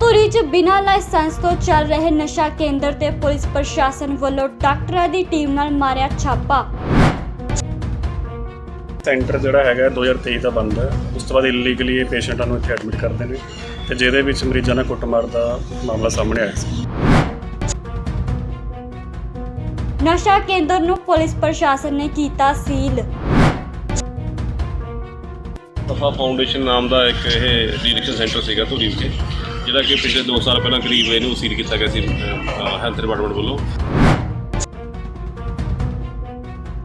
ਧੂਰੀ 'ਚ ਬਿਨਾਂ ਲਾਇਸੈਂਸ ਤੋਂ ਚੱਲ ਰਹੇ ਨਸ਼ਾ ਕੇਂਦਰ ਤੇ ਪੁਲਿਸ ਪ੍ਰਸ਼ਾਸਨ ਵੱਲੋਂ ਡਾਕਟਰਾਂ ਦੀ ਟੀਮ ਨਾਲ ਮਾਰਿਆ ਛਾਪਾ। ਸੈਂਟਰ ਜਿਹੜਾ ਹੈਗਾ 2023 ਦਾ ਬੰਦ ਹੈ। ਉਸ ਤੋਂ ਬਾਅਦ ਇਲੀਗਲੀ ਇਹ ਪੇਸ਼ੈਂਟਾਂ ਨੂੰ ਇੱਥੇ ਐਡਮਿਟ ਕਰਦੇ ਨੇ ਤੇ ਜਿਹਦੇ ਵਿੱਚ ਮਰੀਜ਼ਾਂ ਨਾਲ ਕੁੱਟਮਾਰ ਦਾ ਮਾਮਲਾ ਸਾਹਮਣੇ ਆਇਆ ਸੀ। ਨਸ਼ਾ ਕੇਂਦਰ ਨੂੰ ਪੁਲਿਸ ਪ੍ਰਸ਼ਾਸਨ ਨੇ ਕੀਤਾ ਸੀਲ। ਸਫਾ ਫਾਊਂਡੇਸ਼ਨ ਨਾਮ ਦਾ ਇੱਕ ਇਹ ਡੀਡਿਕਸ਼ਨ ਸੈਂਟਰ ਸੀਗਾ ਧੂਰੀ ਵਿਖੇ। ਜਿਹੜਾ ਕਿ ਪਿਛਲੇ 2 ਸਾਲ ਪਹਿਲਾਂ ਕਰੀਬ ਇਹਨੂੰ ਸੀਲ ਕੀਤਾ ਗਿਆ ਸੀ ਹੈਲਥ ਡਿਪਾਰਟਮੈਂਟ ਵੱਲੋਂ।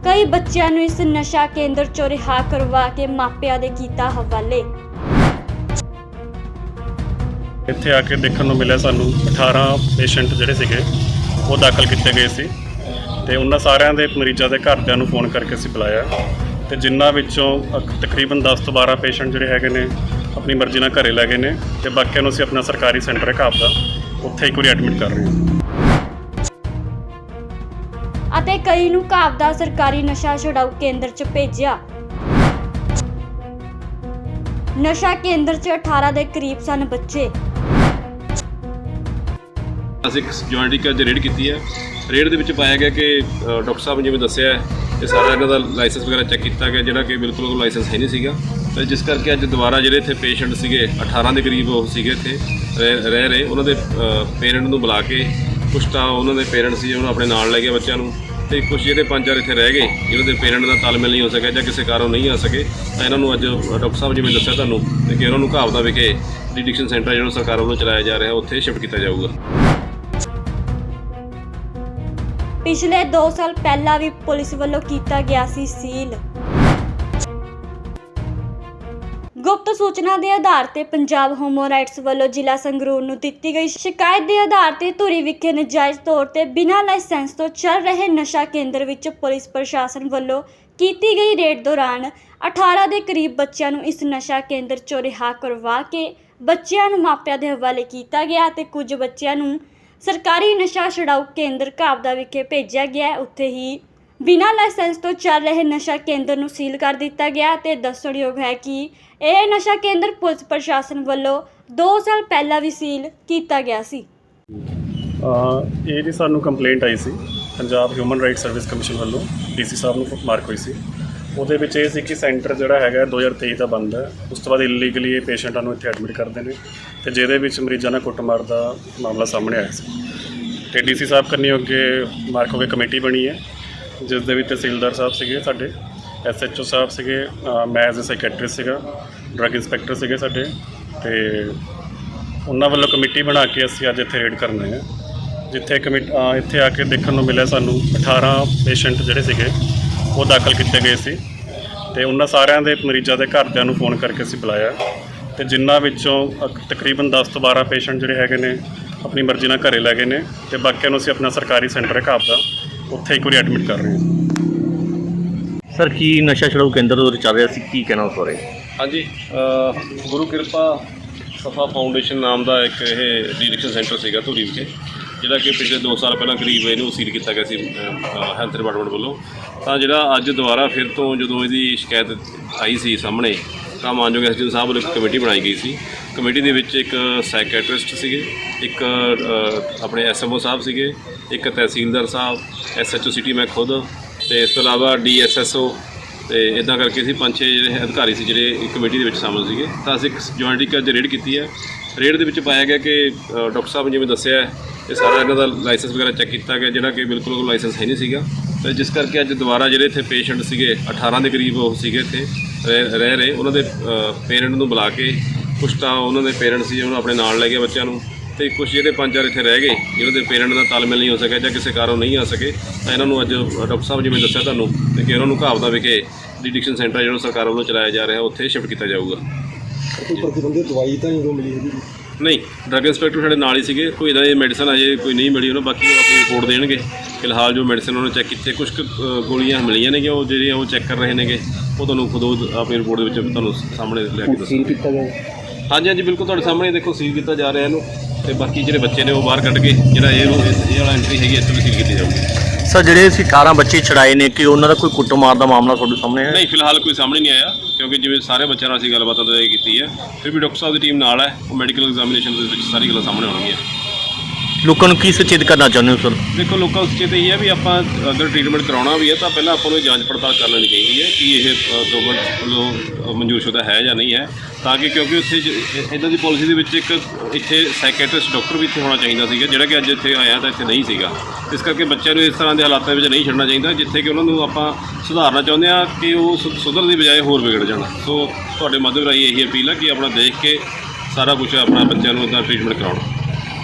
ਕਈ ਬੱਚਿਆਂ ਨੂੰ ਇਸ ਨਸ਼ਾ ਕੇਂਦਰ ਚੋਂ ਰਿਹਾ ਕਰਵਾ ਕੇ ਮਾਪਿਆਂ ਦੇ ਕੀਤਾ ਹਵਾਲੇ। ਇੱਥੇ ਆ ਕੇ ਦੇਖਣ ਨੂੰ ਮਿਲਿਆ ਸਾਨੂੰ 18 ਪੇਸ਼ੈਂਟ ਜਿਹੜੇ ਸੀਗੇ ਉਹ ਦਾਖਲ ਕੀਤੇ ਗਏ ਸੀ। ਤੇ ਉਹਨਾਂ ਸਾਰਿਆਂ ਦੇ ਮਰੀਜ਼ਾਂ ਦੇ ਘਰਦਿਆਂ ਨੂੰ ਫੋਨ ਕਰਕੇ ਅਸੀਂ ਬੁਲਾਇਆ। ਤੇ ਜਿਨ੍ਹਾਂ ਵਿੱਚੋਂ ਤਕਰੀਬਨ 10 ਤੋਂ 12 ਪੇਸ਼ੈਂਟ ਜਿਹੜੇ ਹੈਗੇ ਨੇ ਆਪਣੀ ਮਰਜ਼ੀ ਨਾਲ ਘਰੇ ਲੈ ਗਏ ਨੇ ਤੇ ਬਾਕੀਆਂ ਨੂੰ ਅਸੀਂ ਆਪਣਾ ਸਰਕਾਰੀ ਸੈਂਟਰ ਹੈ ਦਾ ਉੱਥੇ ਇੱਕ ਵਾਰੀ ਐਡਮਿਟ ਕਰ ਰਹੇ ਹਾਂ। ਅਤੇ ਕਈ ਨੂੰ ਦਾ ਸਰਕਾਰੀ ਨਸ਼ਾ ਛੁਡਾਊ ਕੇਂਦਰ 'ਚ ਭੇਜਿਆ। ਨਸ਼ਾ ਕੇਂਦਰ 'ਚ 18 ਦੇ ਕਰੀਬ ਸਨ ਬੱਚੇ। ਅਸੀਂ ਇੱਕ ਜੁਆਇੰਟੀ ਅੱਜ ਰੇਡ ਕੀਤੀ ਹੈ। ਰੇਡ ਦੇ ਵਿੱਚ ਪਾਇਆ ਗਿਆ ਕਿ ਅ, ਡਾਕਟਰ ਸਾਹਿਬ ਨੇ ਜਿਵੇਂ ਦੱਸਿਆ ਹੈ ਕਿ ਸਾਰਾ ਇਹਨਾਂ ਦਾ ਲਾਇਸੈਂਸ ਵਗੈਰਾ ਚੈੱਕ ਕੀਤਾ ਗਿਆ ਜਿਹੜਾ ਕਿ ਬਿਲਕੁਲ ਉਹ ਲਾਇਸੈਂਸ ਹੈ ਨਹੀਂ ਸੀਗਾ। ਤੇ ਜਿਸ ਕਰਕੇ ਅੱਜ ਦੁਬਾਰਾ ਜਿਹੜੇ ਇੱਥੇ ਪੇਸ਼ੈਂਟ ਸੀਗੇ 18 ਦੇ ਕਰੀਬ ਉਹ ਸੀਗੇ ਇੱਥੇ, ਰਹਿ ਰਹਿ ਰਹੇ। ਉਹਨਾਂ ਦੇ ਪੇਰੈਂਟ ਨੂੰ ਬੁਲਾ ਕੇ ਕੁਛ ਤਾਂ ਉਹਨਾਂ ਦੇ ਪੇਰੈਂਟ ਸੀ, ਉਹਨੂੰ ਆਪਣੇ ਨਾਲ ਲੈ ਗਏ ਬੱਚਿਆਂ ਨੂੰ। ਤੇ ਕੁਝ ਜਿਹੜੇ ਪੰਜ ਚਾਰ ਇੱਥੇ ਰਹਿ ਗਏ, ਜਿਹਨਾਂ ਦੇ ਪੇਰੈਂਟ ਦਾ ਤਾਲਮੇਲ ਨਹੀਂ ਹੋ ਸਕਿਆ ਜਾਂ ਕਿਸੇ ਕਾਰਨ ਨਹੀਂ ਆ ਸਕੇ, ਤਾਂ ਇਹਨਾਂ ਨੂੰ ਅੱਜ ਡਾਕਟਰ ਸਾਹਿਬ ਜਿਵੇਂ ਦੱਸਿਆ ਤੁਹਾਨੂੰ ਤੇ ਕਿ ਉਹਨਾਂ ਨੂੰ ਘਾਵਦਾ ਵਿਖੇ ਡਿਡਿਕਸ਼ਨ ਸੈਂਟਰ ਜਿਹੜਾ ਸਰਕਾਰ ਵੱਲੋਂ ਚਲਾਇਆ ਜਾ ਰਿਹਾ, ਉੱਥੇ ਸ਼ਿਫਟ ਕੀਤਾ ਜਾਊਗਾ। ਪਿਛਲੇ 2 ਸਾਲ ਪਹਿਲਾਂ ਵੀ ਪੁਲਿਸ ਵੱਲੋਂ ਕੀਤਾ ਗਿਆ ਸੀ ਸੀਲ। ਗੁਪਤ ਸੂਚਨਾ ਦੇ ਆਧਾਰ ਤੇ ਪੰਜਾਬ ਹੋਮੋ ਰਾਈਟਸ ਵੱਲੋਂ ਜ਼ਿਲ੍ਹਾ ਸੰਗਰੂਰ ਨੂੰ ਦਿੱਤੀ ਗਈ ਸ਼ਿਕਾਇਤ ਦੇ ਆਧਾਰ ਤੇ ਧੂਰੀ ਵਿਖੇ ਨਜਾਇਜ਼ ਤੌਰ ਤੇ ਬਿਨਾਂ ਲਾਇਸੈਂਸ ਤੋਂ ਚੱਲ ਰਹੇ ਨਸ਼ਾ ਕੇਂਦਰ ਵਿੱਚ ਪੁਲਿਸ ਪ੍ਰਸ਼ਾਸਨ ਵੱਲੋਂ ਕੀਤੀ ਗਈ ਰੇਡ ਦੌਰਾਨ 18 ਦੇ ਕਰੀਬ ਬੱਚਿਆਂ ਨੂੰ ਇਸ ਨਸ਼ਾ ਕੇਂਦਰ ਚੋਂ ਰਿਹਾ ਕਰਵਾ ਕੇ ਬੱਚਿਆਂ ਨੂੰ ਮਾਪਿਆਂ ਦੇ ਹਵਾਲੇ ਕੀਤਾ ਗਿਆ ਤੇ ਕੁਝ ਬੱਚਿਆਂ ਨੂੰ ਸਰਕਾਰੀ ਨਸ਼ਾ ਛਡਾਊ ਕੇਂਦਰ ਘਾਬਦਾ ਵਿਖੇ ਭੇਜਿਆ ਗਿਆ। ਉੱਥੇ ਹੀ ਬਿਨਾਂ ਲਾਇਸੈਂਸ ਤੋਂ ਚੱਲ ਰਹੇ ਨਸ਼ਾ ਕੇਂਦਰ ਨੂੰ ਸੀਲ ਕਰ ਦਿੱਤਾ ਗਿਆ ਤੇ ਦੱਸਣਯੋਗ ਹੈ ਕਿ ਇਹ ਨਸ਼ਾ ਕੇਂਦਰ ਪੁਲਿਸ ਪ੍ਰਸ਼ਾਸਨ ਵੱਲੋਂ 2 ਸਾਲ ਪਹਿਲਾਂ ਵੀ ਸੀਲ ਕੀਤਾ ਗਿਆ ਸੀ। ਅਹ ਇਹ ਜੀ ਸਾਨੂੰ ਕੰਪਲੇਂਟ ਆਈ ਸੀ, Punjab human right service commission ਵੱਲੋਂ ਡੀਸੀ ਸਾਹਿਬ ਨੂੰ ਮਾਰਕ ਹੋਈ ਸੀ। ਉਹਦੇ ਵਿੱਚ ਇਹ ਸੀ ਕਿ ਸੈਂਟਰ ਜਿਹੜਾ ਹੈਗਾ 2023 ਦਾ ਬੰਦ ਹੈ। ਉਸ ਤੋਂ ਬਾਅਦ ਇਲੀਗਲੀ ਇਹ ਪੇਸ਼ੈਂਟਾਂ ਨੂੰ ਇੱਥੇ ਐਡਮਿਟ ਕਰਦੇ ਨੇ ਤੇ ਜਿਹਦੇ ਵਿੱਚ ਮਰੀਜ਼ਾਂ ਨਾਲ ਕੁੱਟਮਾਰ ਦਾ ਮਾਮਲਾ ਸਾਹਮਣੇ ਆਇਆ ਸੀ। ਤੇ ਡੀਸੀ ਸਾਹਿਬ ਕੰਨੀ ਅੱਗੇ ਮਾਰਕ ਹੋ ਕੇ ਕਮੇਟੀ ਬਣੀ ਹੈ। ਜਿਸ ਦੇ ਵਿੱਚ ਤਹਿਸੀਲਦਾਰ ਸਾਹਿਬ ਸੀਗੇ ਸਾਡੇ ਐਸਐਚਓ ਸਾਹਿਬ ਸੀਗੇ, ਅਹ ਮੈਂ ਐਜ਼ ਅ ਸਾਈਕੈਟ੍ਰਿਸਟ ਸੀਗਾ ਡਰੱਗ ਇੰਸਪੈਕਟਰ ਸੀਗੇ ਸਾਡੇ, ਤੇ ਉਹਨਾਂ ਵੱਲੋਂ ਕਮੇਟੀ ਬਣਾ ਕੇ ਅਸੀਂ ਅੱਜ ਇੱਥੇ ਰੇਡ ਕਰਨ ਹੈ। ਜਿੱਥੇ ਕਮੇਟੀ, ਅਹ ਇੱਥੇ ਆ ਕੇ ਦੇਖਣ ਨੂੰ ਮਿਲਿਆ ਸਾਨੂੰ 18 ਪੇਸ਼ੈਂਟ ਜਿਹੜੇ ਸੀਗੇ, ਉਹ ਦਾਖਲ ਕੀਤੇ ਗਏ ਸੀ। ਤੇ ਉਹਨਾਂ ਸਾਰਿਆਂ ਦੇ ਮਰੀਜ਼ਾਂ ਦੇ ਘਰਦਿਆਂ ਨੂੰ ਫੋਨ ਕਰਕੇ ਅਸੀਂ ਬੁਲਾਇਆ। ਤੇ ਜਿਨ੍ਹਾਂ ਵਿੱਚੋਂ ਅਕ- ਤਕਰੀਬਨ 10 ਤੋਂ 12 ਪੇਸ਼ੈਂਟ ਜਿਹੜੇ ਹੈਗੇ ਨੇ, ਆਪਣੀ ਮਰਜ਼ੀ ਨਾਲ ਘਰੇ ਲੈ ਗਏ ਨੇ। ਤੇ ਬਾਕੀਆਂ ਨੂੰ ਅਸੀਂ ਆਪਣਾ ਸਰਕਾਰੀ ਸੈਂਟਰ ਹੈ ਘਾਬ ਦਾ ਉੱਥੇ ਇੱਕ ਵਾਰੀ ਐਡਮਿਟ ਕਰ ਰਹੇ ਹਾਂ। ਸਰ ਕੀ ਨਸ਼ਾ ਛਡਾਊ ਕੇਂਦਰ ਉਰੇ ਚੱਲ ਰਿਹਾ ਸੀ? ਕੀ ਕਹਿਣਾ ਉਸ ਬਾਰੇ? ਹਾਂਜੀ ਅ, ਗੁਰੂ ਕਿਰਪਾ ਸਫਾ ਫਾਊਂਡੇਸ਼ਨ ਨਾਮ ਦਾ ਇੱਕ ਇਹ ਡੀਡਿਕਸ਼ਨ ਸੈਂਟਰ ਸੀਗਾ ਧੂਰੀ ਵਿਖੇ ਜਿਹੜਾ ਕਿ ਪਿਛਲੇ 2 ਸਾਲ ਪਹਿਲਾਂ ਕਰੀਬ ਇਹਨੂੰ ਸੀਲ ਕੀਤਾ ਗਿਆ ਸੀ ਹੈਲਥ ਡਿਪਾਰਟਮੈਂਟ ਵੱਲੋਂ। ਤਾਂ ਜਿਹੜਾ ਅੱਜ ਦੁਬਾਰਾ ਫਿਰ ਤੋਂ ਜਦੋਂ ਇਹਦੀ ਸ਼ਿਕਾਇਤ ਆਈ ਸੀ ਸਾਹਮਣੇ ਤਾਂ ਮਾਨਯੋਗ ਐਸਡੀਐਮ ਸਾਹਿਬ ਵੱਲੋਂ ਇੱਕ ਕਮੇਟੀ ਬਣਾਈ ਗਈ ਸੀ। ਕਮੇਟੀ ਦੇ ਵਿੱਚ ਇੱਕ ਸਾਈਕੈਟ੍ਰਿਸਟ ਸੀਗੇ ਇੱਕ ਅ, ਆਪਣੇ ਐਸਐਮਓ ਸਾਹਿਬ ਸੀਗੇ ਇੱਕ ਤਹਿਸੀਲਦਾਰ ਸਾਹਿਬ ਐਸਐਚਓ ਸਿਟੀ ਮੈਂ ਖੁਦ ਤੇ ਇਸ ਤੋਂ ਇਲਾਵਾ ਡੀਐਸਐਸਓ ਤੇ ਇਦਾਂ ਕਰਕੇ ਅਸੀਂ ਪੰਜ ਛੇ ਜਿਹੜੇ ਅਧਿਕਾਰੀ ਸੀ ਜਿਹੜੇ ਕਮੇਟੀ ਦੇ ਵਿੱਚ ਸ਼ਾਮਲ ਸੀਗੇ ਤਾਂ ਅਸੀਂ ਇੱਕ ਜੁਆਇੰਟ ਇੱਕ ਅੱਜ ਰੇਡ ਕੀਤੀ ਹੈ। ਰੇਡ ਦੇ ਵਿੱਚ ਪਾਇਆ ਗਿਆ ਕਿ ਡਾਕਟਰ ਸਾਹਿਬ ਨੇ ਜਿਵੇਂ ਦੱਸਿਆ ਹੈ ਕਿ ਸਾਰਾ ਇਹਨਾਂ ਦਾ ਲਾਇਸੈਂਸ ਵਗੈਰਾ ਚੈੱਕ ਕੀਤਾ ਗਿਆ ਜਿਹੜਾ ਕਿ ਬਿਲਕੁਲ ਉਹ ਲਾਇਸੈਂਸ ਹੈ ਨਹੀਂ ਸੀਗਾ। ਤੇ ਜਿਸ ਕਰਕੇ ਅੱਜ ਦੁਬਾਰਾ ਜਿਹੜੇ ਇੱਥੇ ਪੇਸ਼ੈਂਟ ਸੀਗੇ 18 ਦੇ ਕਰੀਬ ਉਹ ਸੀਗੇ ਇੱਥੇ ਰਹਿ ਰਹਿ ਰਹੇ ਉਹਨਾਂ ਦੇ ਪੇਰੈਂਟ ਨੂੰ ਬੁਲਾ ਕੇ ਕੁਛ ਤਾਂ ਉਹਨਾਂ ਦੇ ਪੇਰੈਂਟ ਸੀ ਉਹਨੂੰ ਆਪਣੇ ਨਾਲ ਲੈ ਗਏ ਬੱਚਿਆਂ ਨੂੰ। ਤੇ ਕੁਝ ਜਿਹੜੇ ਪੰਜ ਚਾਰ ਇੱਥੇ ਰਹਿ ਗਏ ਜਿਹਨਾਂ ਦੇ ਪੇਰੈਂਟ ਦਾ ਤਾਲਮੇਲ ਨਹੀਂ ਹੋ ਸਕਿਆ ਜਾਂ ਕਿਸੇ ਕਾਰਨ ਨਹੀਂ ਆ ਸਕੇ ਤਾਂ ਇਹਨਾਂ ਨੂੰ ਅੱਜ ਡਾਕਟਰ ਸਾਹਿਬ ਜਿਵੇਂ ਦੱਸਿਆ ਤੁਹਾਨੂੰ ਤੇ ਕਿ ਉਹਨਾਂ ਨੂੰ ਘਾਵਦਾ ਵਿਖੇ ਡਿਡਿਕਸ਼ਨ ਸੈਂਟਰ ਜਿਹੜਾ ਸਰਕਾਰ ਵੱਲੋਂ ਚਲਾਇਆ ਜਾ ਰਿਹਾ ਉੱਥੇ ਸ਼ਿਫਟ ਕੀਤਾ ਜਾਊਗਾ। ਕੋਈ ਪ੍ਰਤੀਬੰਧਿਤ ਦਵਾਈ ਤਾਂ ਨਹੀਂ ਮਿਲੀ ਹੈਗੀ ਨਹੀਂ ਡਰੱਗ ਇੰਸਪੈਕਟਰ ਸਾਡੇ ਨਾਲ ਹੀ ਸੀਗੇ ਕੋਈ ਇਦਾਂ ਦੀ ਮੈਡੀਸਨ ਅਜੇ ਕੋਈ ਨਹੀਂ ਮਿਲੀ ਉਹਨਾਂ ਬਾਕੀ ਉਹ ਆਪਣੀ ਰਿਪੋਰਟ ਦੇਣਗੇ। ਫਿਲਹਾਲ ਜੋ ਮੈਡੀਸਨ ਉਹਨਾਂ ਨੇ ਚੈੱਕ ਕੀਤੇ ਕੁਝ ਕੁ, ਗੋਲੀਆਂ ਮਿਲੀਆਂ ਨੇਗੀਆਂ ਉਹ ਜਿਹੜੀਆਂ ਉਹ ਚੈੱਕ ਕਰ ਰਹੇ ਨੇਗੇ ਉਹ ਤੁਹਾਨੂੰ ਖੁਦ ਆਪਣੀ ਰਿਪੋਰਟ ਦੇ ਵਿੱਚ ਤੁਹਾਨੂੰ ਸਾਹਮਣੇ ਲੈ ਕੇ ਕੀਤਾ ਗਿਆ। ਹਾਂਜੀ ਹਾਂਜੀ ਬਿਲਕੁਲ ਤੁਹਾਡੇ ਸਾਹਮਣੇ ਦੇਖੋ ਸੀਲ ਕੀਤਾ ਜਾ ਰਿਹਾ ਇਹਨੂੰ ਤੇ ਬਾਕੀ ਜਿਹੜੇ ਬੱਚੇ ਨੇ ਉਹ ਬਾਹਰ ਕੱਢ ਕੇ ਜਿਹੜਾ ਇਹ ਨੂੰ ਇਹ ਵਾਲਾ ਐਂਟਰੀ ਹੈਗੀ ਇਸ ਵੀ ਸੀਲ ਕੀਤੀ ਜਾਊਗੀ। ਸਰ ਜਿਹੜੇ ਅਸੀਂ 18 ਬੱਚੇ ਛੜਾਏ ਨੇ ਕਿ ਉਹਨਾਂ ਦਾ ਕੋਈ ਕੁੱਟਮਾਰ ਦਾ ਮਾਮਲਾ ਤੁਹਾਡੇ ਸਾਹਮਣੇ ਹੈ ਨਹੀਂ ਫਿਲਹਾਲ ਕੋਈ ਸਾਹਮਣੇ ਨਹੀਂ ਆਇਆ ਕਿਉਂਕਿ ਜਿਵੇਂ ਸਾਰੇ ਬੱਚਿਆਂ ਨਾਲ ਅਸੀਂ ਗੱਲਬਾਤ ਤਾਂ ਇਹ ਕੀਤੀ ਹੈ ਫਿਰ ਵੀ ਡਾਕਟਰ ਸਾਹਿਬ ਦੀ ਟੀਮ ਨਾਲ ਹੈ ਉਹ ਮੈਡੀਕਲ ਐਗਜ਼ਾਮੀਨੇਸ਼ਨ ਦੇ ਵਿੱਚ ਸਾਰੀ ਗੱਲਾਂ ਸਾਹਮਣੇ ਆਉਣਗੀਆਂ। ਲੋਕਾਂ ਨੂੰ ਕੀ ਸੁਚੇਤ ਕਰਨਾ ਚਾਹੁੰਦੇ ਹੋ ਸਰ? ਦੇਖੋ ਲੋਕਾਂ ਨੂੰ ਸੁਚੇਤ ਇਹ ਹੈ ਵੀ ਆਪਾਂ ਅਗਰ ਟ੍ਰੀਟਮੈਂਟ ਕਰਾਉਣਾ ਵੀ ਹੈ ਤਾਂ ਪਹਿਲਾਂ ਆਪਾਂ ਨੂੰ ਇਹ ਜਾਂਚ ਪੜਤਾਲ ਕਰ ਲੈਣੀ ਚਾਹੀਦੀ ਹੈ ਕਿ ਇਹ ਗਵਰਨਮੈਂਟ ਵੱਲੋਂ ਅ, ਮਨਜ਼ੂਰਸ਼ੁਦਾ ਹੈ ਜਾਂ ਨਹੀਂ ਹੈ। ਤਾਂ ਕਿ ਕਿਉਂਕਿ ਉੱਥੇ ਇਦਾਂ ਦੀ ਪਾਲਿਸੀ ਦੇ ਵਿੱਚ ਇੱਕ ਇੱਥੇ ਸਾਈਕੈਟ੍ਰਿਸਟ ਡਾਕਟਰ ਵੀ ਇੱਥੇ ਹੋਣਾ ਚਾਹੀਦਾ ਸੀਗਾ ਜਿਹੜਾ ਕਿ ਅੱਜ ਇੱਥੇ ਆਇਆ ਤਾਂ ਇੱਥੇ ਨਹੀਂ ਸੀਗਾ। ਇਸ ਕਰਕੇ ਬੱਚਿਆਂ ਨੂੰ ਇਸ ਤਰ੍ਹਾਂ ਦੇ ਹਾਲਾਤਾਂ ਵਿੱਚ ਨਹੀਂ ਛੱਡਣਾ ਚਾਹੀਦਾ ਜਿੱਥੇ ਕਿ ਉਹਨਾਂ ਨੂੰ ਆਪਾਂ ਸੁਧਾਰਨਾ ਚਾਹੁੰਦੇ ਆ ਕਿ ਉਹ ਸੁ- ਸੁਧਰਨ ਦੀ ਬਜਾਏ ਹੋਰ ਵਿਗੜ ਜਾਣ। ਸੋ ਤੁਹਾਡੇ ਮਾਧਿਅਮ ਰਾਹੀਂ ਇਹੀ ਅਪੀਲ ਹੈ ਕਿ ਆਪਣਾ ਦੇਖ ਕੇ ਸਾਰਾ ਕੁਝ ਆਪਣਾ ਬੱਚਿਆਂ ਨੂੰ ਇੱਦਾਂ ਟ੍ਰੀਟਮੈਂਟ ਕਰਾਉਣਾ।